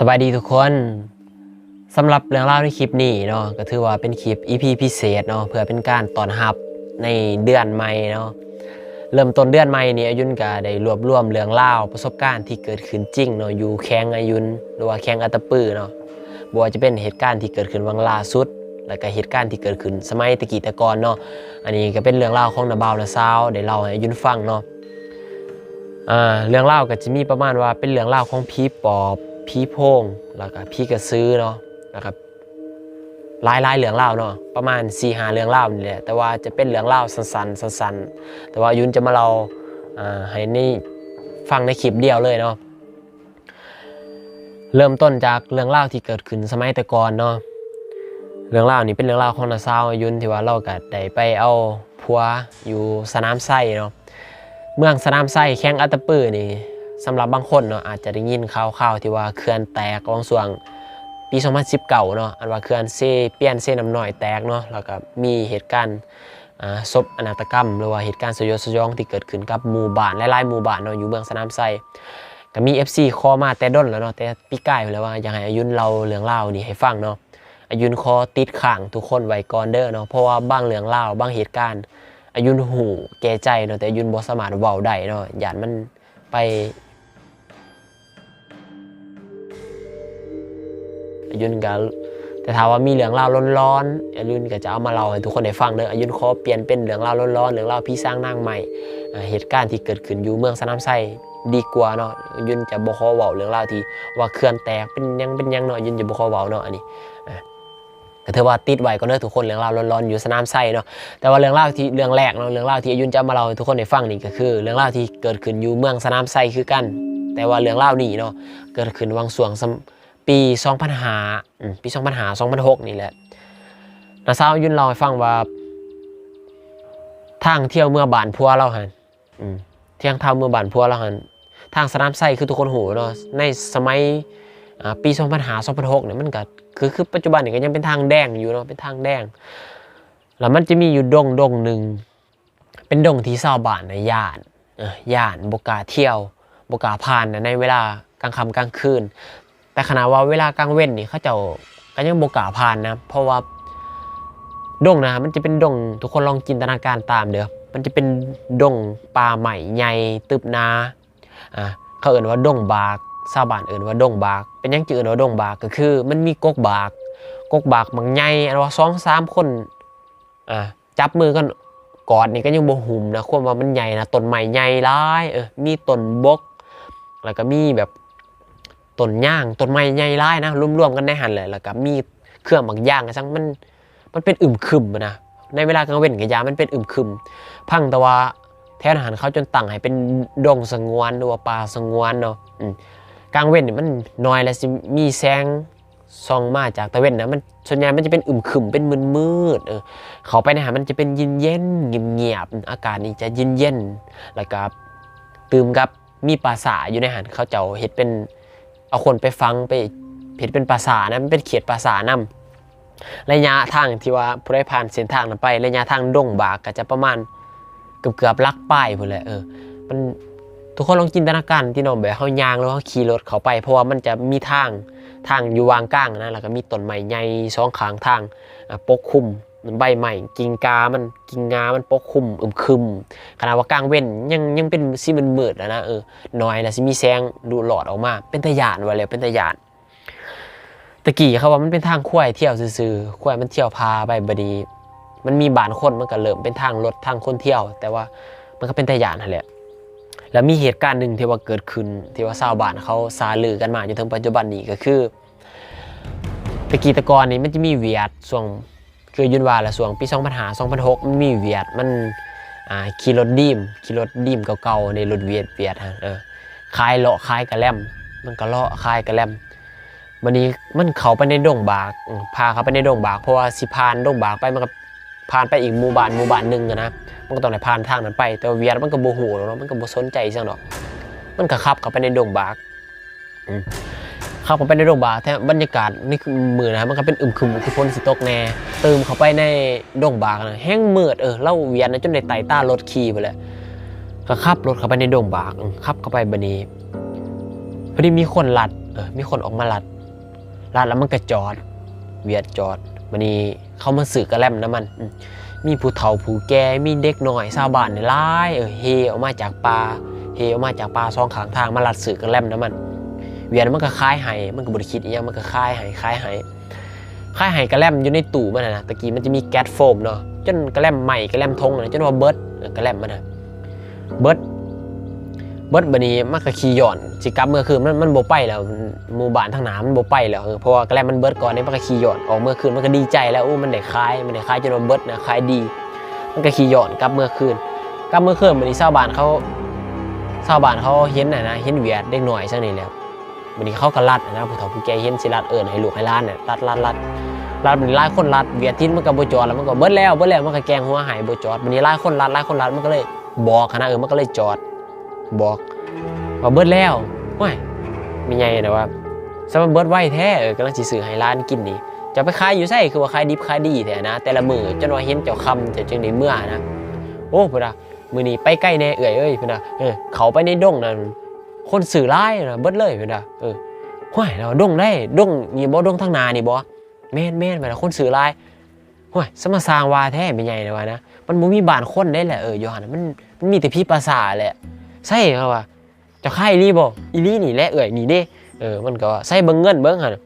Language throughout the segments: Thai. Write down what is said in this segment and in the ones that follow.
สบายดีทุกคนสำหรับเรื่องเล่าในคลิปนี้เนาะก็ถือว่าเป็นคลิป EP พิเศษเนาะเพื่อเป็นการตอนรับในเดือนใหม่เนาะเริ่มต้นเดือนใหม่นี้อายุนก็ได้รวบรวมเรื่องเล่าประสบการณ์ที่เกิดขึ้นจริงเนาะอยู่แข้งอายุนหรือว่าแข้งอัตปือเนาะบ่ว่าจะเป็นเหตุการณ์ที่เกิดขึ้นวังล่าสุด แล้วก็เหตุการณ์ที่เกิดขึ้นสมัยตะกี้ตะกอนเนาะอันนี้ก็เป็นเรื่องเล่าของนาบาวนาซาวได้เล่าให้อายุนฟังเนาะอ่าเรื่องเล่าก็จะมีประมาณว่าเป็นเรื่องเล่าของผีปอบ ผีโพงแล้วก็ผีกระซื้อเนาะแล้วก็หลายหลายๆเรื่องเล่าเนาะประมาณ4ีหาเรื่องเล่านี่แหละแต่ว่าจะเป็นเรื่องเล่าสั้นๆสั้นๆแต่ว่ายุนจะมาเราอ่าให้นี่ฟังในคลิปเดียวเลยเนาะเริ่มต้นจากเรื่องเล่าที่เกิดขึ้นสมัยแต่ก่อนเนาะเรื่องเล่านี้เป็นเรื่องเล่าของนาซาวยุนที่ว่าเราก็ได้ไปเอาผัวอยู่สนามไส้เนาะเมืองสนามไส้แข้งอัตตปื้อนี่ สำหรับบางคนเนาะอาจจะได้ยินข่าวๆที่ว่าเขื่อนแตกวังส่วงปี 2019 เนาะอันว่าเขื่อนเซเปียนเซน้ำหน่อยแตกเนาะแล้วก็มีเหตุการณ์อ่าศพอนาตกรรม หรือว่าเหตุการณ์สยดสยองที่เกิดขึ้นกับหมู่บ้านหลายๆหมู่บ้านเนาะอยู่เมืองสนามไส้ก็มี FC คอมาแต่ด้นแล้วเนาะแต่ปีกายไปแล้วว่าอยากให้อายุนเราเรื่องเล่านี่ให้ฟังเนาะอายุนคอติดข้างทุกคนไว้ก่อนเด้อเนาะเพราะว่าบางเรื่องเล่าบางเหตุการณ์อายุนหูแก่ใจเนาะแต่อายุนบ่สามารถเว้าได้เนาะยานมันไป ยุนก็แต่ถามว่ามีเรื่องเล่าร้อนๆอายุนก็จะเอามาเล่าให้ทุกคนได้ฟังเด้ออายุนขอเปลี่ยนเป็นเรื่องเล่าร้อนๆเรื่องเล่าพี่สร้างนางใหม่เหตุการณ์ที่เกิดขึ้นอยู่เมืองสนามไส้ดีกว่าเนาะยุนจะบ่ขอเว้าเรื่องเล่าที่ว่าเขื่อนแตกเป็นยังเป็นยังเนาะยุนจะบ่ขอเว้าเนาะอันนี้ก็ถือว่าติดไว้ก็เด้อทุกคนเรื่องเล่าวร้อนๆอยู่สนามไส้เนาะแต่ว่าเรื่องเล่าวที่เรื่องแรกเนาะเรื่องเล่าวที่อายุนจะมาเล่าให้ทุกคนได้ฟังนี่ก็คือ เรื่องเล่าวที่เกิดขึ้นอยู่เมืองสนามไซคือกัน แต่ว่าเรื่องเล่าวนี่เนาะเกิดขึ้นวังสวง สมปี2005อืมปี2005 2006นี่แหละนาซาวอายุนเล่าให้ฟังว่า ทางเที่ยวเมื่อบ้านพัวเราหันเที่ยงเท่าเมื่อบ้านพัวเราหันทางสนามไซคือทุกคนหูเนาะในสมัยอ่าปี2005 2006เนี่ยมันก็คือคือปัจจุบันเนี่ยก็ยังเป็นทางแดงอยู่เนาะเป็นทางแดง แล้วมันจะมีอยู่ดงดงหนึ่งเป็นดงที่ชาวบ้านในย่านย่านบกาเที่ยวบกาผ่านในเวลากลางค่ำกลางคืน แต่ขณะว่าเวลากลางเว้นนี่เขาเจ้าก็ยังบกาผ่านนะเพราะว่าดงนะมันจะเป็นดงทุกคนลองจินตนาการตามเด้อมันจะเป็นดงป่าใหม่ใหญ่ตึบนาอ่าเขาเอ่นว่าดงบากชาวบ้านเอ่นว่าดงบาก เป็นยังจื่อเอิ้นว่าดงบากก็คือ มันมีกกบากกกบากบางใหญ่อันว่าสองสามคนอ่าจับมือกันกอดนี่ก็ยังบหุ่มนะความว่ามันใหญ่นะต้นไม้ใหญ่หลายเออมีต้นบก แล้วก็มีแบบ ต้นย่างต้นไม้ใหญ่หลายนะรวมๆกันในหันเลยแล้วก็มีเครื่องบางอย่างซังมันมันเป็นอึมครึมนะในเวลากลางเว้นกับยามันเป็นอึมครึม พังแต่ว่าแทนอาหารเขาจนตั้งให้เป็นดงสงวนหรือว่าป่าสงวนเนาะกลางเว้นนี่มันน้อยแล้วสิมีแสงส่องมาจากตะเว้นนะมันส่วนใหญ่มันจะเป็นอึมครึมเป็นมืดมืดๆเออเขาไปในหามันจะเป็นเย็นเย็นเงียบเงียบๆอากาศนี่จะเย็นเย็นแล้วก็ตื่มกับมีปราสาอยู่ในหาดเขาเจ้าเห็ดเป็น เอาคนไปฟังไปเห็ดเป็นปราสานะมันเป็นเขตปราสาทนำระยะทางที่ว่าผู้ได้ผ่านเส้นทางนั้นไประยะทางดงบากก็จะประมาณเกือบเกือบๆลักป้ายพุ่นแหละเออมันทุกคนลองจินตนาการที่น้องแบบเขายางแล้วเขาขี่รถเขาไป เพราะว่ามันจะมีทางทางอยู่วางกลางนะแล้วก็มีต้นไม้ใหญ่สองข้างทางปกคลุม มันใบใหม่กิ่งกา มันกิ่งงา มันปกคลุมอึมครึมขนาดว่ากลางเว้นยังยังเป็นสีมันมืดๆอะนะเออน้อยแล้วสิมีแสงดูหลอดออกมา เป็นตะยานว่าแล้วเป็นตะยานตะกี้เขาว่ามันเป็นทางควายเที่ยวซื่อๆควายมันเที่ยวพาไปบดี มันมีบานคนมันก็เริ่มเป็นทางรถทางคนเที่ยว แต่ว่ามันก็เป็นตะยานนั่นแหละแล้วมีเหตุการณ์หนึ่งที่ว่าเกิดขึ้นที่ว่าชาวบ้านเขาซาลือกันมาจนถึงปัจจุบันนี้ก็คือตะกี้ตะกอนนี่มันจะมีเวียดช่วง คือยุนวาละช่วงปี2005 2006 มันมีเวียดมันอ่าขี่รถดีมขี่รถดีมเก่าๆในรถเวียดเวียดฮะเออคายเลาะคายกระแลมมันก็เลาะคายกระแลมวันนี้มันเข้าไปในดงบากพาเขาไปในดงบาก เพราะว่าสิผ่านดงบากไปมันก็ผ่านไปอีกหมู่บ้านหมู่บ้านหนึ่งอะนะมันก็ต้องได้ผ่านทางนั้นไป แต่เวียดมันก็บูหรอกเนาะมันก็บ่สนใจจังดอกมันก็ขับเข้าไปในดงบาก เข้าไปในโรงพยาบาลแท้บรรยากาศนี่คือมือนะครับมันก็เป็นอึมครึมคือฝนสิตกแน่เติมเข้าไปในโรงพยาบาลนะแห้งเมือดเออเล่าเวียนนะจนในไตต้ารถขี่ไปเลยก็ขับรถเข้าไปในโรงพยาบาลขับเข้าไปบันนี้พอดีมีคนลัดเออมีคนออกมาลัดลัดแล้วมันก็จอด เวียดจอดวันนี้เขามาสื่อกระแลมน้ำมันมีผู้เฒ่าผู้แก่มีเด็กน้อยชาวบ้านในร้ายเออเฮออกมาจากป่าเฮออกมาจากป่าซองขางทางมาลัดสื่อกระแลมน้ำมัน เวียนมันก็คล้ายไห้มันก็บริคิดอหยังมันก็คล้ายไห้คล้ายไห้คล้ายไห้กระแลมอยู่ในตู้มันนะนะตะกี้มันจะมีแก๊สโฟมเนาะจนกระแลมใหม่กระแลมทงนะจนว่าเบิร์ดกระแลมมันนะเบิร์ดเบิร์ดบันนี้มันก็ขี่ย่อนสิกลับเมื่อคืนมันมันโบไปแล้วหมู่บ้านทางหนามันโบไปแล้วเพราะว่ากระแลมมันเบิร์ดก่อนนี่มันก็ขี่ย่อนออกเมื่อคืนมันก็ดีใจแล้วอู้มันได้คล้ายมันได้คล้ายจนว่าเบิร์ดนะคล้ายดี มันก็ขี่ย่อนกลับเมื่อคืนกลับเมื่อคืนบันนี้ชาวบ้านเขาชาวบ้านเขาเห็นน่ะนะเห็นเวียดเด็กหน่อยซะนี่แหละ วันนี้เขาก็รัดนะผู้เฒ่าผู้แก่เห็นสิรัดเอิญให้ลูกให้ล้านเนี่ยรัดรัดรัดรัดมันหลายคนรัดเวียทินมันก็บ่จอดแล้วมันก็เบิ้ดแล้วเบิ้ดแล้วมันก็แกงหัวหายบ่จอดวันนี้หลายคนรัดหลายคนรัดมันก็เลยบอกนะเออมันก็เลยจอดบอกว่าเบิ้ดแล้วว้ายมีไงนะว่าสมมติเบิ้ดไว้แท้เออกำลังสิซื้อให้ร้านกินนี่จะไปขายอยู่ไสคือว่าขายดิบขายดีแท้นะ แต่ละมือจนว่าเห็นเจ้าคำเจะจึงได้เมื่อนะโอ้พุ่นนะมือนี้ไปใกล้แน่เอื่อยเอ้ยพุ่นนะเออเขาไปในดงนั่น คนสื่อร้ายนะเบิดเลยพุ่นน่ะเออห้วยเราดงได้ดงนี่บ่ดงทางนานี่บ่แม่นแม่นไปแล้วคนสื่อหลายห้วยสมาสร้างวาแท้เป็นไงนะวะนะมันบ่มีบ้านคนได้แหละเอออยู่หั่นมันมันมีแต่พี่ภาษาแหละใช่เขาว่าจะค่ายอีหลีบ่อีลีนี่แหละเอ้ยนี่เด้เออมันก็ว่าใส่เบิ่งเงินเบิ่งหั่น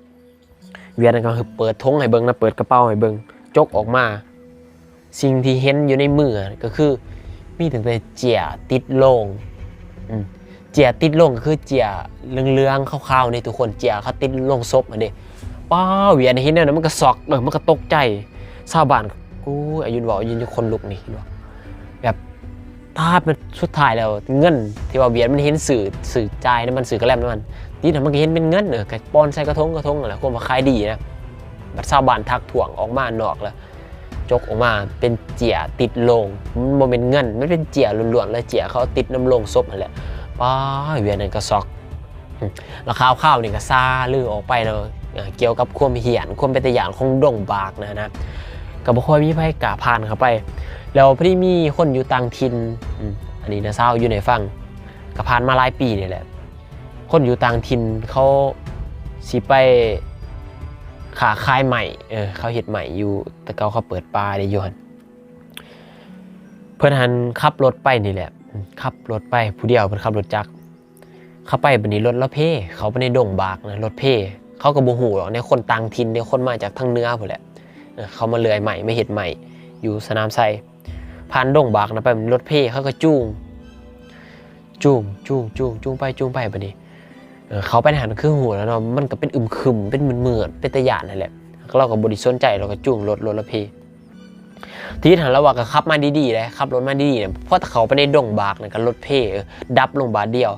เวียนก็คือเปิดธงให้เบิ่งนะเปิดกระเป๋าให้เบิ่งจกออกมา สิ่งที่เห็นอยู่ในมือก็คือ มีตั้งแต่เจียติดโลงอืม เจียติดลงคือเจียเรืองๆคร่าวๆนี่ทุกคนเจียเขาติดลงศพอันนี้ป้าเวียนเห็นเนี่ยนะมันก็ซอกเออมันก็ตกใจชาวบ้านกูอายุนบอกอายุนอยู่คนลุกนี่เห็นบ่แบบตาเป็นสุดท้ายแล้วเงิน ที่ว่าเวียนมันเห็นสื่อสื่อใจนะมันสื่อกระแลมนะมันนี่นะมันก็เห็นเป็นเงินเออกระปอนใส่กระทงกระทงอะไรคนมาขายดีนะบัดชาวบ้านทักถ่วงออกมานอกแล้วจกออกมาเป็นเจียติดลงมันเป็นเงินมันเป็นเจียล้วนๆแล้วเจียเขาติดน้ำลงศพนั่นแหละ ป้าเวียนนั่นก็ซอกแล้วข้าวข้าวนี่ก็ซาลือออกไปเนาะเกี่ยวกับความเหียนความเป็นตะหยานของดงบากนะนะก็บ่ค่อยมีไผกล้าผ่านเข้าไป แล้วพอดีมีคนอยู่ต่างถิ่นอันนี้นะเศร้าอยู่ในฟังก็ผ่านมาหลายปีนี่แหละ คนอยู่ต่างถิ่นเขาสิไปขาคายใหม่เออเขาเห็ดใหม่อยู่ แต่เขาเขาเปิดปลาได้ยู่หันเพื่อนหันขับรถไปนี่แหละ ขับรถไปผู้เดียวเพิ่นขับรถจักรเข้าไปบัดนี้รถละเพเขาไปในดงบากนะรถเพเขาก็บ่ฮู้หรอกเนี่ยคนต่างถิ่นเนี่ยคนมาจากทางเนื้อพุ่นแหละเขามาเลื่อยใหม่ไม่เฮ็ดใหม่ อยู่สนามไซผ่านดงบากนะไปรถเพเขาก็จูงจูงจูงจูงจูงไปจูงไปบัดนี้เขาไปหันคือหูแล้วเนาะมันก็เป็นอึมครึมเป็นเหมือนๆเป็นตะยานนั่นแหละเราก็บ่ได้สนใจเราก็จูงรถรถละเพ ทีนี้ถามเราว่าก็ขับมาดีๆเลยขับรถมาดีๆเนี่ยเพราะเขาไปในดงบากเนี่ยก็รถเพ่เออดับลงบาทเดียว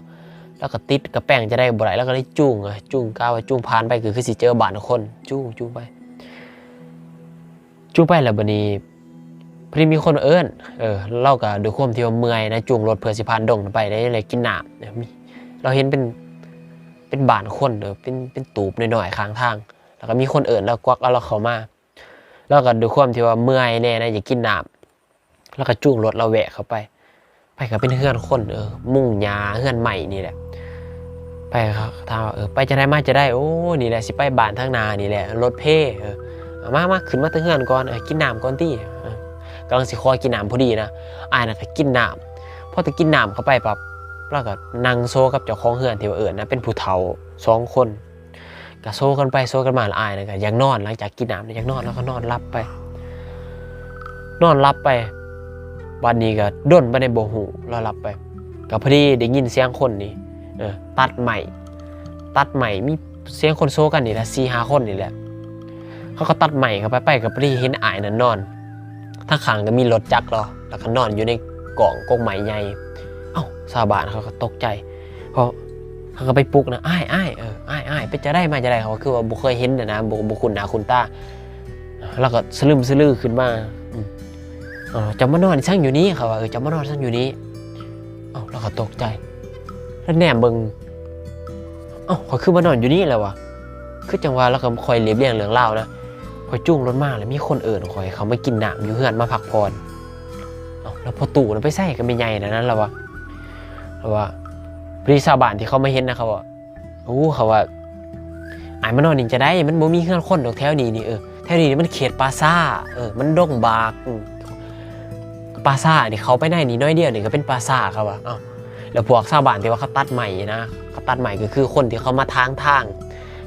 แล้วก็ติดกระแป้งจะได้บ่ไรแล้วก็ได้จูงอะจูงก้าวจูงผ่านไปคือคือสิเจอบาทคนจูงจูงไปจูงไปแล้วบัดนี้พอดีมีคนเอิ้นเออเราก็ด้วยความที่ว่าเมื่อยนะจูงรถเพื่อสิผ่านดงไปได้เลยกินน้ำเนี่ยมีเราเห็นเป็นเป็นบานคนเออเป็นเป็นตูบหน่อยๆข้างทาง แล้วก็มีคนเอิ้นแล้วกวักเอาเราเขามา แล้วก็ด้วยความที่ว่าเมื่อยแน่นะอยากกินน้ำแล้วก็จูงรถเราแวะเข้าไป ไปก็เป็นเฮือนคนเออมุ่งยาเฮือนใหม่นี่แหละไปเขาถามว่าเออไปจะได้มาจะได้โอ้นี่แหละสิไปบ้านทางนานี่แหละรถเพ่เออมามาขึ้นมาตั้งเฮือนก่อนเออกินน้ำก่อนตี้เออกำลังสิคอยกินน้ำพอดีนะอายน่ะก็กินน้ำพอจะกินน้ำเข้าไปปั๊บแล้วก็นั่งโซกับเจ้าของเฮือนที่ว่าเอิญนะเป็นผู้เฒ่าสองคน ก็โซกันไปโซกันมาละอายนะก็อยากนอนหลังจากกินน้ำเนี่ยอยากนอนแล้วก็นอนรับไป นอนรับไปวันนี้ก็ด้นไปในโบหูแล้วรับไปก็พอดีได้ยินเสียงคนนี่เออตัดใหม่ ตัดใหม่มีเสียงคนโซกันนี่แหละสี่ห้าคนนี่แหละเขาก็ตัดใหม่เขาไปไปกับพอดีเห็นอายนั่นนอนทั้งขางก็มีรถจักรรอแล้วก็นอนอยู่ในกล่องกงใหม่ใหญ่เอ้าชาวบ้านเขาก็ตกใจเพราะ เขาก็ไปปลุกนะอ้ายอ้ายเอออ้ายอ้ายไปจะได้มาจะได้เขาคือว่าบุเคยเห็นนะนะบุบุคุณนาคุณตาแล้วก็สลืมสลือขึ้นมาอืมเอจะมานอนช่างอยู่นี้เขาว่าเออจะมานอนช่างอยู่นี้เอ้าแล้วก็ตกใจ แล้วแหนมเบิงเอ้าเขาคือมานอนอยู่นี่แล้ววะคือจังหวะแล้วก็คอยเรียบเรียงเรื่องเล่านะคอยจุ้งรถมาแล้วมีคนเอื่นคอยเขามากินหน้ำอยู่เฮือนมาพักผ่อนเอ้าแล้วพอตู่นะไปใส่กันเป็นใหญ่นะนั้นแล้ววะแล้วว่า พอดีชาวบ้านที่เขามาเห็นนะเขาว่าโอ้เขาว่าอายมานอนนี่จะได้ มันบ่มีเฮือนคนดอกแถวนี้นี่เออแถวนี้นี่มันเขตปาซ่าเออมันดงบากปาซ่านี่เขาไปได้นี่น้อยเดียวนี่ก็เป็นปาซ่าครับว่าเอ้าแล้วพวกชาวบ้านที่ว่าเขาตัดใหม่นะเขาตัดใหม่ก็คือคนที่เขามาทางทาง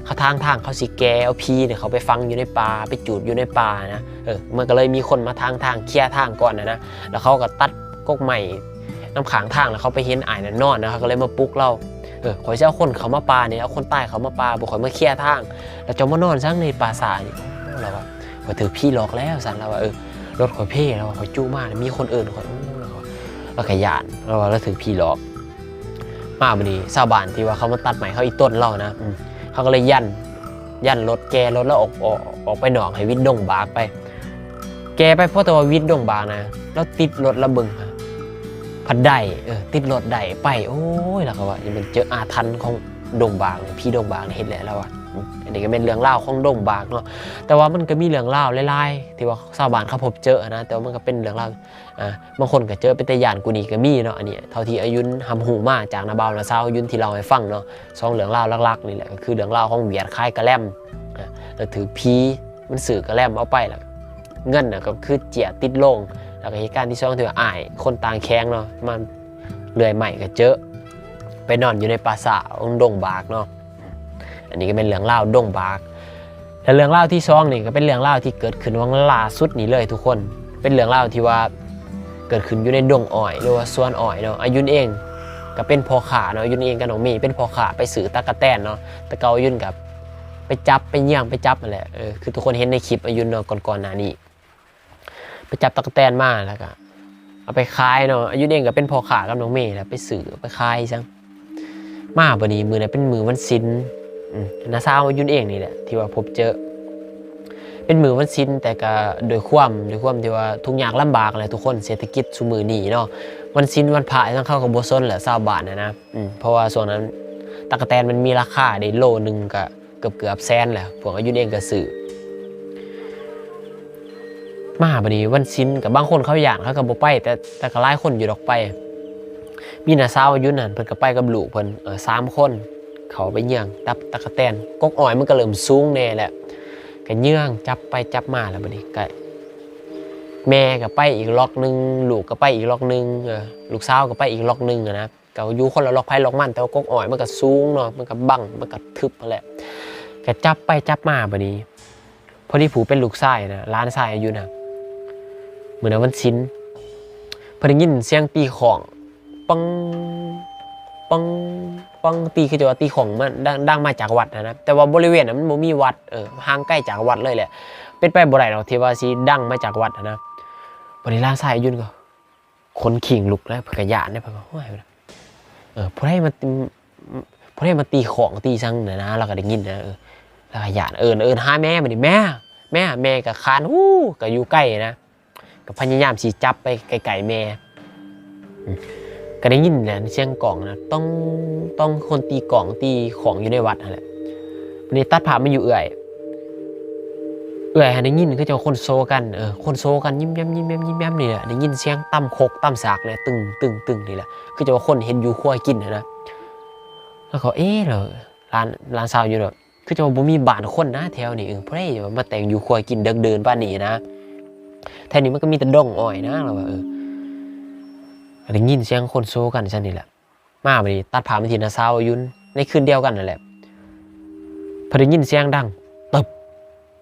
เขาทางทางเขาสิแกเอาพีเนี่ยเขาไปฟังอยู่ในป่าไปจูดอยู่ในป่านะเออมันก็เลยมีคนมาทางทางเคลียร์ทางก่อนนะนะแล้วเขาก็ตัดกกใหม่ น้ำขางทางแล้วเขาไปเห็นอ่ายนั่นนอนนะเขาก็เลยมาปลุกเราเออข่อยเจะเอาคนเขามาป่าเนี่ยเอาคนใต้เขามาป่าบุข่อยมาเคลียร์ทาง แล้วจะมานอนซังในป่าสานี่เราว่าข่อยถือพี่หลอกแล้วสันเราว่าเออรถข่อยเพ่เราว่าข่อยจู้มากมีคนอื่นข่อยอู้เราว่าเราขยานเราว่าเราถือพี่หลอก มาบันนี้ชาวบ้านที่ว่าเขามาตัดใหม่เขาอีต้นเรานะเขาก็เลยยันยันรถแกรถแล้วออกออกออกไปหนองให้วิทย์ดงบากไป แกไปเพราะแต่ว่าวิทย์ดงบากนะแล้วติดรถระเบิงฮะ พัดได้เออติดรถได้ไป โอ้ยแล้วก็ว่ามันเจออาถรรพ์ของดงบากเลยพี่ดงบากเนี่ยเห็นแหละแล้วอะอันนี้ก็เป็นเรื่องเล่าของดงบากเนาะแต่ว่ามันก็มีเรื่องเล่าวหลายๆที่ว่าชาวบ้านเขาพบเจอนะแต่ว่ามันก็เป็นเรื่องเล่าอ่าบางคนก็เจอเป็นตะยานกูนีก็มีเนาะอันนี้เท่าที่อายุนหำหูมาจากนาบาวนาซาวอายุนที่เราให้ฟังเนาะสองเรื่องเล่าลักๆนี่แหละก็คือเรื่องเล่าของเวียดค่ายกระแลมอะแล้วถือพีมันสื่อกระแลมเอาไปแล้วเงินน่ะก็คือเจียติดลง แล้วก็เหตุการณ์ที่สองถือว่าอ้ายคนต่างแข้งเนาะมันเลื่อยใหม่ก็เจอไปนอนอยู่ในปราสาทองดงบากเนาะอันนี้ก็เป็นเรื่องเล่าดงบากแล้วเรื่องเล่าที่สองนี่ก็เป็นเรื่องเล่าที่เกิดขึ้นวังล่าสุดนี่เลยทุกคน เป็นเรื่องเล่าที่ว่าเกิดขึ้นอยู่ในดงอ้อยหรือว่าสวนอ้อยเนาะอายุนเองก็เป็นพอขาเนาะยุนเองกับน้องมย์เป็นพอขาไปสื่อตะกะแตนเนาะตะเกายุนกับไปจับไปเยี่ยงไปจับนั่นแหละเออคือทุกคนเห็นในคลิปอายุนเนาะก่อนๆหน้านี้ จับตะกแตนมาแล้วก็เอาไปขายเนาะอายุนเองก็เป็นพ่อขากับน้องเมย์แล้วไปสื่อไปขายซังมาบนี้มือนั้นเป็นมือวันศิลอืมนาซาวอายุนเองนี่แหละที่ว่าพบเจอ เป็นมือวันศิลแต่ก็โดยความโดยความที่ว่าทุกอย่างลำบากเลยทุกคนเศรษฐกิจสุมือหนีเนาะวันซินวันพระต้องเข้ากับโบซนแหละซาวบาทนะนะเพราะว่าส่วนนั้นตะกแตนมันมีราคาได้โลหนึ่งก็เกือบเกือบแสนแหละพวกอายุเองก็ซื้อ มาบัดนี้วันซินกับบางคนเขาอยากเขาก็บ่ไป แต่แต่ก็หลายคนอยู่ดอกไป มีนาสาวอายุนั่นเพิ่นก็ไปกับลูกเพิ่นเออสามคน เขาไปเยี่ยงตับตะกะแตนกกอ้อยมันก็เริ่มสูงแน่แหละก็เยื่องจับไปจับมาแล้วบัดนี้ก็แม่ก็ไปอีกล็อกหนึงลูกก็ไปอีกล็อกหนึงเออลูกสาวก็ไปอีกล็อกหนึงอะนะก็อยู่คนละล็อกไพ่ล็อกมันแต่ว่ากกอ่อยมันก็สูงเนาะมันก็บังมันก็ทึบแหละก็จับไปจับมาบัดนี้พอดีผูเป็นลูกชายนะร้านชายอายุนะ เหมือนวันชิ้นเพอได้ยินเสียงตีของปังปังปังตีคือจะว่าตีของมันดังดังมาจากวัดนะนะแต่ว่าบริเวณนั้นมันบ่มีวัดเออห่างใกล้จากวัดเลยแหละ เป็นไปบ่ได้หรอกที่ว่าสิดังมาจากวัดอะนะวันนี้ล่างสายยุ่นก็คนขิงลุกแล้วพกระยานเนี่ยเพื่อโอ้ยเออพอให้มาพอให้มาตีของตีซังเนี่ยนะ เราก็ได้ยินนะเออแล้วกระยานเอินเอินหาแม่มาดิแม่ แม่แม่กับคานหู้ก็อยู่ใกล้นะ ก็พยายามสีจับไปไกลๆแม่ก็ได้ยินแหละเสียงกล่องนะต้องต้องคนตีกล่องตีของอยู่ในวัดนั่นแหละวันนี้ตัดผ่ามาอยู่เอื่อย เอื่อยได้ยินคือจะคนโซกันเออคนโซกันยิ้มแย้มยิ้มแย้มยิ้มแย้มนี่แหละได้ยินเสียงตั้มโคกตั้มสากเลยตึงตึงตึงนี่แหละคือจะว่าคนเห็นอยู่ขั้วกินนะแล้วเขาเอ๊ะเหรอร้านร้านซาวอยู่เนอคือจะว่าบ่มีบ้านคนนะแถวนี้เออเพราะไอ้มาแต่งอยู่ขั้วกินเดินเดินบ้านนี้นะ แถวนี้มันก็มีแต่ดงอ้อยนะเราว่าเออได้ยินเสียงคนโซกันฉันนี่แหละ มาบัดนี้ตัดผ่านมาทีนะซาวยุนในคืนเดียวกันนั่นแหละพอได้ยินเสียงดังตึบ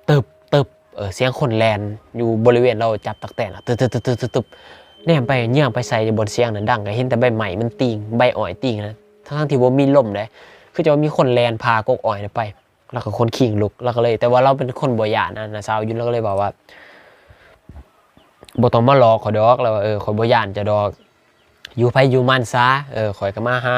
ตึบตึบเออเสียงคนแลนอยู่บริเวณเราจับตักแตนะตึบตึบตึบตึบตึบตึบแนมไปเยื่องไปใส่บนเสียงนั้นดังก็เห็นแต่ใบใหม่มันติงใบอ่อยติงนะทั้งที่ว่ามีลมเลยคือจะว่ามีคนแลนพากกอ่อยไป แล้วก็คนขิงลุกแล้วก็เลย แต่ว่าเราเป็นคนบ่ยานนะนะสาวยุนเราก็เลยบอกว่า บ่ต้องมารอขอดอกแล้วว่าเออขอยบ่ยานจะดอก อยู่ไผอยู่มันซะเออข่อยก็มาหา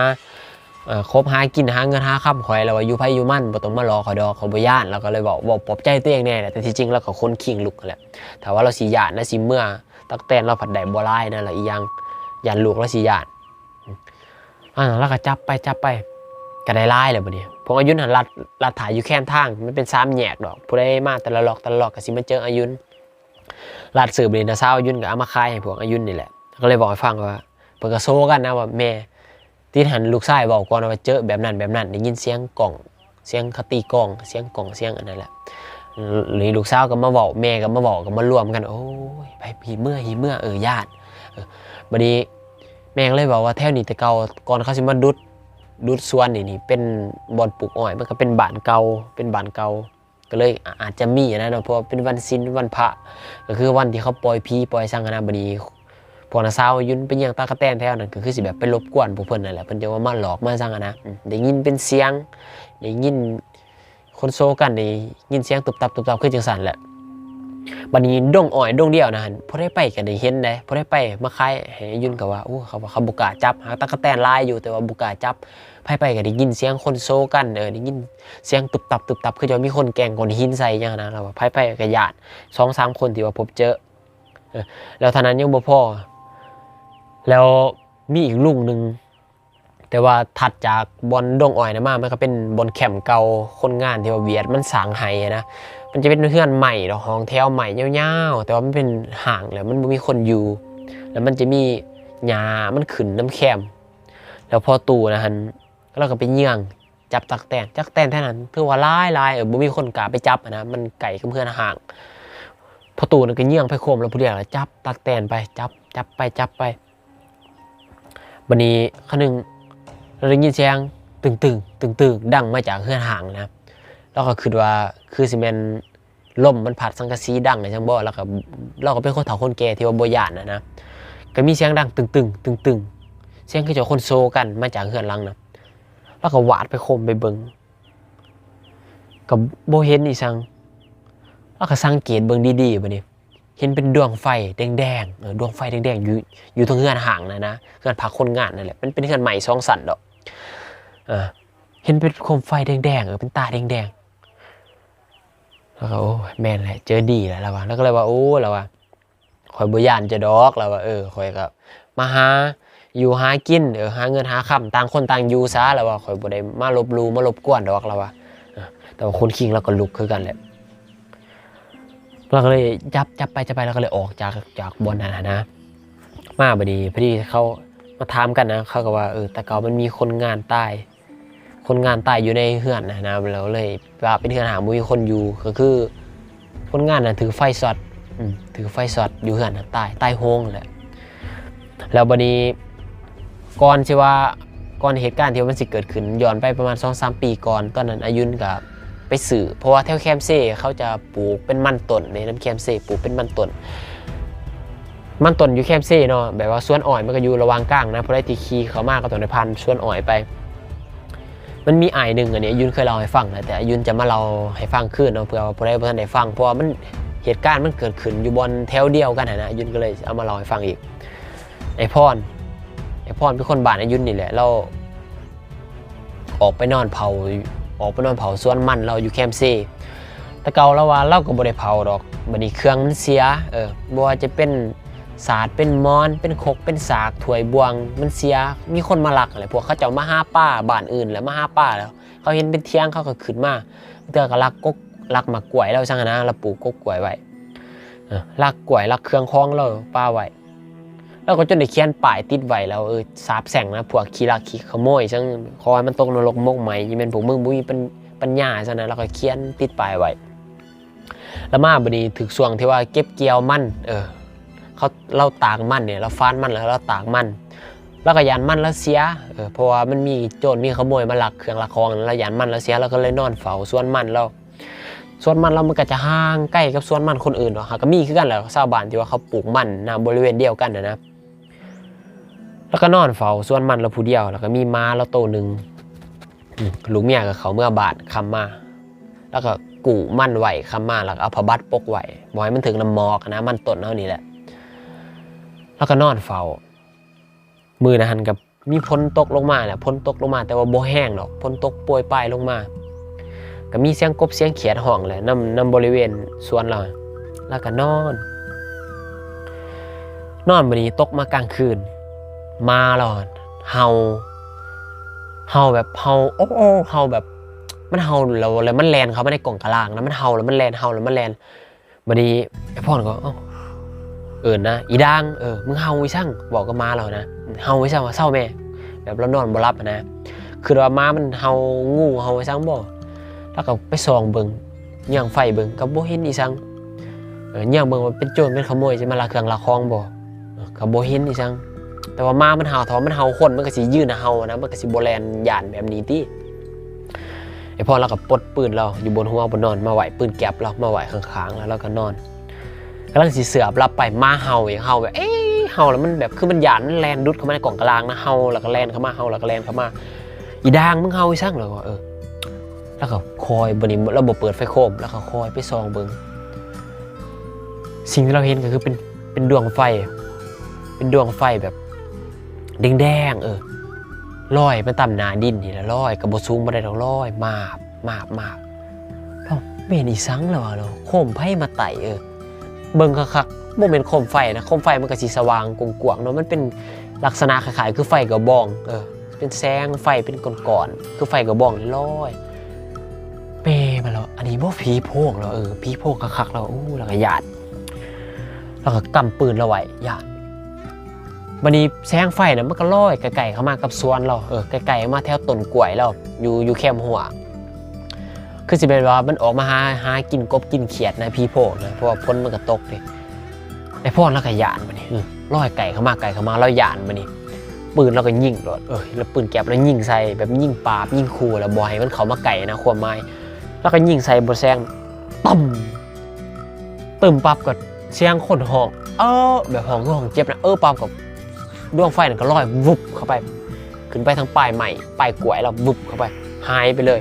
เอ่อคบหากินหาเงินหาคำข่อยแล้วว่าอยู่ไผอยู่มันบ่ต้องมารอขอยดอกขอยบ่ย่านแล้วก็เลยบอกบอกปลอบใจตัวเองแน่แหละแต่ที่จริงแล้วก็คนขิงลุกนั่นแหละถ้าว่าเราสิย่านนะสิเมื่อตักแตนเราผัดได้บ่ร้ายนั่นแหละอีหยังย่านลูกเราสิย่านอ่าแล้วก็จับไปจับไปก็ได้ร้ายเลยบัดนี้พวกอายุนหันลัดลัดถ่ายอยู่แค่ทางมันเป็นซ้ำแยกดอก ผู้ใดมาแต่ละหลอกแต่ละหลอกก็สิมาเจออายุน ลัดสืบเลยนะเศร้าอายุนก็เอามาคายให้พวกอายุนนี่แหละ ก็เลยบอกให้ฟังว่าเพิ่นก็โซกันนะว่าแม่ที่หันลูกชายบอกก่อนว่าเจอแบบนั้นแบบนั้นได้ยินเสียงกล่อง เสียงเขตีกล่อง เสียงกล่องเสียงอันนั้นแหละหรือลูกสาวก็มาบอกแม่ก็มาบอกก็มารวมกัน โอ้ยไปหีเมื่อหีเมื่อเออญาติบัดนี้แม่ก็เลยบอกว่าแถวนี้แต่เก่าก่อนเขาสิมาดุดดุดสวนนี่นี่เป็นบอนปลูกอ้อยมันก็เป็นบ้านเก่าเป็นบ้านเก่า ก็เลยอะอาจจะมีนะเนาะเพราะว่าเป็นวันศีลวันพระก็คือวันที่เขาปล่อยผีปล่อยสังฆนาบัดนี้พวกนาสาวยุนเป็นอย่างตากะแตนแถวนั้นก็คือสิแบบไปรบกวนพวกเพิ่นนั่นแหละเพิ่นจะว่ามาหลอกมาสั่งอะนะอืมได้ยินเป็นเสียงได้ยินคนโซกันได้ยินเสียงตุบตับตุบตับคือจังซั่นแหละบัดนี้ดงอ้อยดงเดียวนะหั่นพอได้ไปก็ได้เห็นได้พอได้ไปมาขายให้ยุนก็ว่าอู้เขาว่าเขาบ่กล้าจับหาตากะแตนหลายอยู่แต่ว่าบ่กล้าจับ ไปไปก็ได้ยินเสียงคนโซกันเออได้ยินเสียงตุบตับตุบตับคือจะมีคนแกงคนหินใส่จังนั้นนะเราว่ไปไปก็ญาติ2-3คนที่ว่าพบเจอเออแล้วท่านั้นยังบ่พอแล้วมีอีกลุงหนึ่งแต่ว่าถัดจากบอลดงอ้อยนะมามันก็เป็นบอลแคมป์เก่าคนงานที่ว่าเวียดมันสางไห้นะมันจะเป็นเพื่อนใหม่ดอกห้องแถวใหม่เยาวๆแต่ว่ามันเป็นห่างแล้วมันบ่มีคนอยู่ แล้วมันจะมีหญ้ามันขึ้นน้ำแคมแล้วพอตู่นะฮัน เราก็ไปเยื่องจับตักแตนจักแตนเท่านั้นเพื่อว่าลายลายเออบ่มีคนกล้าไปจับนะมันไก่กับเพื่อนห่างพอตู่นั่นก็เยื่องไปโคมแล้วผู้เดียวจับตักแตนไปจับจับไปจับไปวันนี้ครั้งหนึ่งเราได้ยินเสียงตึงตึงตึงตึงดังมาจากเฮือนห่างนะครับแล้วก็คิดว่าคือสิเมนล่มมันผัดสังกะสีดังในจังบ่แล้วก็เราก็เป็นคนเฒ่าคนแก่ที่ว่าบ่ย่านนะนะก็มีเสียงดังตึงตึงตึงตึงเสียงคือจะคนโซกันมาจากเฮือนลังนะ แล้วก็หวาดไปคมไปเบิงกับโบเห็นอีสังแล้วก็สังเกตเบิงดีๆบัดนี้เห็นเป็นดวงไฟแดงๆดวงไฟแดงๆอยู่อยู่ตรงเฮือนห่างนะนะเฮือนพักคนงานนั่นแหละมันเป็นเฮือนใหม่สองสันดอกเอเห็นเป็นโคมไฟแดงๆเออเป็นตาแดงๆแล้วก็โอ้แม่นแหละเจอดีแล้วละวะแล้วก็เลยว่าโอ้แล้วว่าคอยบุยานจะดอกแล้วว่าเออคอยก็มาหา อยู่หากินเออหาเงินหาคำต่างคนต่างอยู่ซะแล้วว่าคอยบ่ได้มาลบลูมาลบกวนดอกแล้วว่าแต่ว่าคนคิงเราก็ลุกคือกันแหละเราก็เลยจับจับไปจับไปเราก็เลยออกจากจากบนนั้นนะนะ มาบดีพอดีเขามาถามกันนะเขาก็ว่าเออแต่เก่ามันมีคนงานตาย คนงานตายอยู่ในเฮือนนะนะเราเลยว่าเป็นเฮือนหามุมีคนอยู่ก็คือ คนงานน่ะถือไฟสอดถือไฟสอดอยู่เฮือนนะตายตายโฮงแหละแล้วบดี ก่อนที่ว่าก่อนเหตุการณ์ที่ว่ามันสิเกิดขึ้นย้อนไปประมาณ2-3ปีก่อนตอนนั้นอายุนกับไปสื่อเพราะว่าแถวแคมเซ่เขาจะปลูกเป็นมันต้นในน้ำแคมเซ่ปลูกเป็นมันต้นมันต้นอยู่แคมเซ่เนาะแบบว่าสวนอ้อยมันก็อยู่ระหวางกลางนะเพราะได้ตีคีเขามากก็ต้องได้พันสวนอ้อยไป มันมีไอายหนึ่งอันนี้ยุนเคยเล่าให้ฟังนะแต่ยุนจะมาเล่าให้ฟังขึ้นเนาะเพื่อว่าผู้ใดผู้ท่านได้ฟังเพราะว่ามันเหตุการณ์มันเกิดขึ้นอยู่บนแถวเดียวกันนะนะยุนก็เลยเอามาเล่าให้ฟังอีกไอพอน ไอพ่อนเป็นคนบ้านอายุนี่แหละเราออกไปนอนเผาออกไปนอนเผาสวนมันเราอยู่แคมซีแต่เก่าแล้วว่าเราก็บ่ได้เผาดอกบัดนี้เครื่องมันเสียเออบ่ว่าจะเป็นศาสาดเป็นมอน เป็นคกเป็นสากถวยบวง มันเสียมีคนมาลักอะไรพวกเขาเจ้ามาห้าป้าบ้านอื่นแล้วมาห้าป้าแล้ว เขาเห็นเป็นเที่ยงเขาก็ขึ้นมาเตือก็ลักกกลักมากล้วยเราจังนะเราปลูกกกกล้วยไว้ลักกล้วยลักเครื่องคล้องเราป้าไว้ แล้วก็จนได้เขียนป้ายติดไว้แล้วเออสาบแสงนะพวกขี้ลักขี้ขโมยจังคอยมันตกนรกมกไหมยี่เป็นพวกมึงบุ้ยเป็นปัญญาซะนะแล้วก็เขียนติดป้ายไว้แล้วมาบดนีถึกช่วงที่ว่าเก็บเกี่ยวมันเออเขาเราตากมันเนี่ยเราฟานมันแล้วเราตากมันแล้วก็ยานมันแล้วเสียเออเพราะว่ามันมีโจรมีขโมยมาหลักเครื่องลักของแล้วยานมันแล้วเสียเราก็เลยนอนเฝ้าสวนมันเราสวนมันเรามันก็จะห่างใกล้กับสวนมันคนอื่นเนาะก็มีคือกันแหละชาวบ้านที่ว่าเขาปลูกมันนะบริเวณเดียวกันนะนะ แล้วก็นอนเฝ้าส่วนมันเราผู้เดียว แล้วก็มีม้าเราโตหนึ่งลูกเมียกับเขาเมื่อบาทคำมา แล้วก็กูมันไหวคำมาแล้วก็เอาพบัตปกไหวบอยมันถึงน้ำมอกนะ มันต้นเท่านี้แหละ แล้วก็นอนเฝ้า มือนะหันกับมีพ้นตกลงมาแหละพ้นตกลงมา แต่ว่าโบแห้งหรอกพ้นตกโปรยปลายลงมา ก็มีเสียงกบเสียงเขียดห้องแหละนำนำบริเวณสวนเราแล้วก็นอน นอนวันนี้ตกมากลางคืน มาหลอดเฮาเฮาแบบเฮาโอ้โอ้เฮาแบบ มันเฮาแล้วแล้วมันแลนเขาไม่ได้กล่องกระลางนะมันเฮาแล้วมันแลนเฮาแล้วมันแลนบัดนี้ไอ้พ่อก็เอ้าเอินนะอีดังเออมึงเฮาไว้ช่างบอกก็มาแล้วนะเฮาไว้ช่างว่าเศร้าแม่แบบเรานอนบ่รับนะคือว่ามามันเฮางูเฮาไว้ช่างบ่แล้วก็ไปส่องเบิ่งย่างไฟเบิ่งก็บ่เห็นอีสังเออย่างเบิ่งว่าเป็นโจรเป็นขโมยจะมาลักเครื่องลักของบ่เออก็บ่เห็นอีสัง แต่ว่ามามันเห่าถอมันเห่าคนมันก็สิยืนเห่านะมันก็สิโบแลนย่านแบบนี้ติไอพ่อเราก็ปลดปืนเราอยู่บนหัวบนนอนมาไหวปืนแก็บเรามาไหวข้างๆแล้วเราก็นอนกำลังสิเสือบรับไปมาเห่าอีกเห่าแบบเอ๊ะเห่าแล้วมันแบบคือมันหยานแลนดุดเข้ามาในกล่องกลางนะเห่าแล้วก็แลนเข้ามาเห่าแล้วก็แลนเข้ามาอีดางมึงเฮาอีสั่งแล้วก็เออแล้วก็คอยบดนี้เราบ่เปิดไฟโคมแล้วก็คอยไปส่องเบิงสิ่งที่เราเห็นก็คือเป็นเป็นดวงไฟ เป็นดวงไฟแบบ แดงๆเออลอยไปต่ำนาดินนี่แหละลอยกับบสูงมาได้ดอกลอยมาบมาบมาบเราไม่เห็นอีสังแล้วเราโคมไฟมาไต่เออ เบิ่งคักๆบ่เป็นโคมไฟนะโคมไฟมันก็สิสว่างกวงๆเนาะมันเป็นลักษณะคล้ายๆคือไฟกระบองเออเป็นแสงไฟเป็นก้อนๆคือไฟกระบองลอยเปมาแล้วอันนี้บ่ผีโพงแล้วเออผีโพงคักๆแล้วอู้แล้วก็หยาดแล้วก็กำปืนเราไว้หยาด บันนี้แสงไฟน่ะมันก็ลอยไกลๆเข้ามากับสวนเราเออไกลๆมาแถวต้นกล้วยเราอยู่อยู่แคมหัว คือสิเป็นว่ามันออกมาหาหากินกบกินเขียดนะผีโพนะเพราะว่าพ้นมันก็ตกดิไอ้พ่อแล้วก็ยาดมานี่ลอยไก่เข้ามาไก่เข้ามาแล้วหยาดมานี่ปืนเราก็ยิงรถเออแล้วปืนแก็บแล้วยิงใส่แบบยิงปาบยิงคูแล้วบอยมันเขามาไก่นะความไม้แล้วก็ยิงใส่บนแซงตึมตึมปั๊บกับเสียงคนหอกเออแบบหองคือหองเจ็บนะเออปั๊บกับ ดวงไฟนั่นก็ลอยวุบเข้าไป ขึ้นไปทางปลายใหม่ปลายกล้วยแล้ววุบเข้าไป หายไปเลย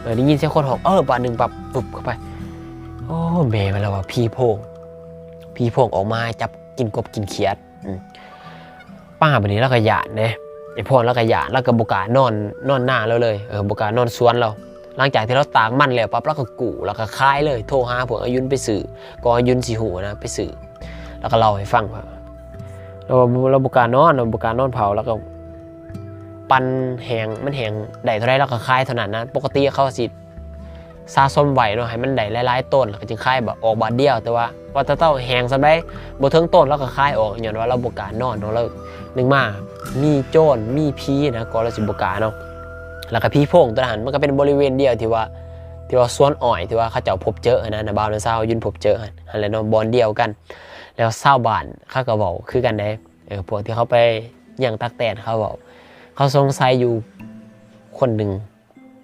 เออได้ยินเสียงคนหอกเออบาทหนึ่งปั๊บวุบเข้าไป โอ้เมย์มาแล้วว่าพี่พงพี่พงออกมาจับกินกบกินเขียดป้าบันนี้เราก็หยาดเนี่ยไอพวกเราก็หยาดแล้วก็บุกานอนนอนหน้าเราเลยเออบุกานอนสวนเราหลังจากที่เราตากมันแล้วปั๊บเราก็กู่แล้วก็คายเลยโทรหาพวกอายุนไปสื่อก็อายุนสีหูนะไปสื่อแล้วก็เล่าให้ฟังว่า เราเราบุกล้านอนเราบุกล้านอนเผาแล้วก็ ปันแหงมันแหงได้เท่าไรเราก็คายเท่านั้นนะปกติเขาสิซาส้มไหวเนาะให้มันได้หลายๆต้นแล้วก็จึงคายแบบออกบาดเดียวแต่ว่าว่าถ้าเต้าแหงซะได้บ่ถึงต้นแล้วก็คายออกอย่างว่าเราบุกล้านอนเนาะเราหนึ่งมามีโจรมีพีนะกอลสิบุกาเนาะแล้วก็พีโพงตัวนั้นมันก็เป็นบริเวณเดียวที่ว่าที่ว่าสวนอ้อยที่ว่าเขาเจ้าพบเจอนะนะบ่าวในเศร้ายุนพบเจอหันอะไรเนาะบอลเดียวกัน แล้วเศร้าบานเขาก็บอกคือกันได้เออพวกที่เขาไปย่างตักแตนเขาบอกเขาสงสัยอยู่คนหนึ่ง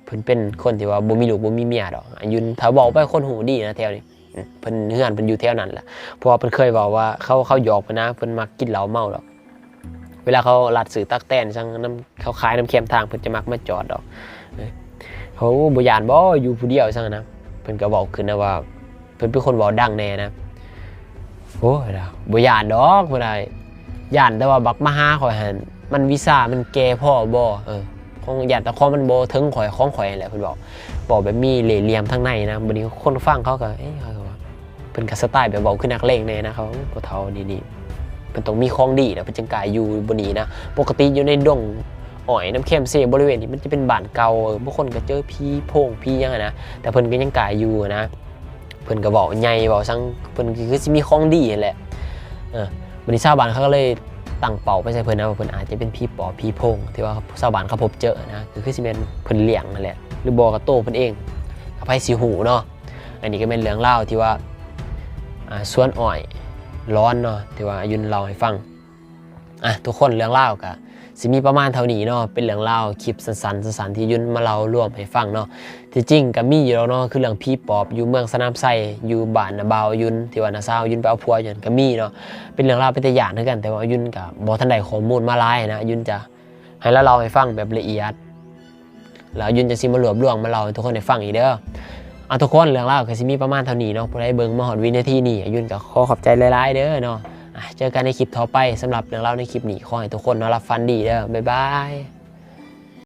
เพิ่นเป็นคนที่ว่าบ่มีลูกบ่มีเมียดอกอายุนถ้าบอกไปคนหูดีนะแถวนี้เพิ่นเฮือนเพิ่นอยู่แถวนั้นแหละเพราะเพิ่นเคยบอกว่าเขาเขาหยอกเพิ่นนะเพิ่นมักกินเหล้าเมาดอก เวลาเขาลัดสื่อตักแตนจังน้ำเขาขายน้ำเค็มทางเพิ่นจะมักมาจอดดอกเขาบยานบ่อยู่ผู้เดียวจังนะเพิ่นก็บอกขึ้นนะว่า เพิ่นเป็นคนเว้าดังแน่นะ โอ้ยล่ะบ่ยานดอกบ่ได้ย่านแต่ว่าบักมาหาข่อยหั่นมันวิซ่ามันแก่พ่อบ่เออของย่านแต่ข้อมันบ่ถึงข่อยของข่อยแหละเพิ่นบอกบอกแบบมีเหล่เหลี่ยมทั้งในนะบัดนี้คนฟังเขาก็เอ๊ะเขาเพิ่นก็สไตล์แบบเว้าคือนักเลงแน่นะเขาบ่เฒ่าดีๆเป็นต้องมีของดีนะเป็นจังกายอยู่บนนี้นะปกติอยู่ในดงอ่อยน้ำเข้มเซบริเวณนี้มันจะเป็นบ้านเก่าบางคนก็เจอพีโพงพีหยังนะแต่เพิ่นก็ยังกายอยู่นะ เพิ่นก็บอกใหญ่บอกซังเพิ่นคือสิมีของดีนั่นแหละเออวันนี้ชาวบ้านเขาก็เลยตั้งเป่าไปใส่เพิ่นนะว่าเพิ่นอาจจะเป็นพี่ปอบพีโพงที่ว่าชาวบ้านเขาพบเจอนะคือคือสิเป็นเพิ่นเลี้ยงนั่นแหละหรือบอกกับโตเพิ่นเองกับไผสิหูเนาะอันนี้ก็เป็นเรื่องเล่าที่ว่าอ่าสวนอ้อยร้อนเนาะที่ว่ายุนเล่าให้ฟังอะทุกคนเรื่องเล่าวกะสิมีประมาณเท่านี้เนาะเป็นเรื่องเล่าคลิปสั้นๆสั้นๆที่ยุนมาเล่ารวมให้ฟังเนาะ ที่จริงก็มีอยู่แล้วเนาะคือเรื่องพี่ปอบอยู่เมืองสนามไซอยู่บ้านนาบาวยุนที่ว่านาซาวยุนไปเอาพัวอยู่ก็มีเนาะเป็นเรื่องเล่าวเป็นตัวอย่างเท่ากัน แต่ว่ายุนกับบอทันใดข้อมูลมาลายนะยุนจะให้เราเล่าให้ฟังแบบละเอียด แล้วยุนจะสิมารวบรวมมาเล่าให้ทุกคนได้ฟังอีกเด้อเอาทุกคนเรื่องเล่าวก็สิมีประมาณเท่านี้เนาะผู้ใดเบิ่งมาหอดวินาทีนี้ยุนก็ขอขอบใจหลายๆเด้อเนาะเจอกันในคลิปต่อไปสำหรับเรื่องเล่าวในคลิปนี้ขอให้ทุกคนเนาะรับฟันดีเด้อบ๊ายบาย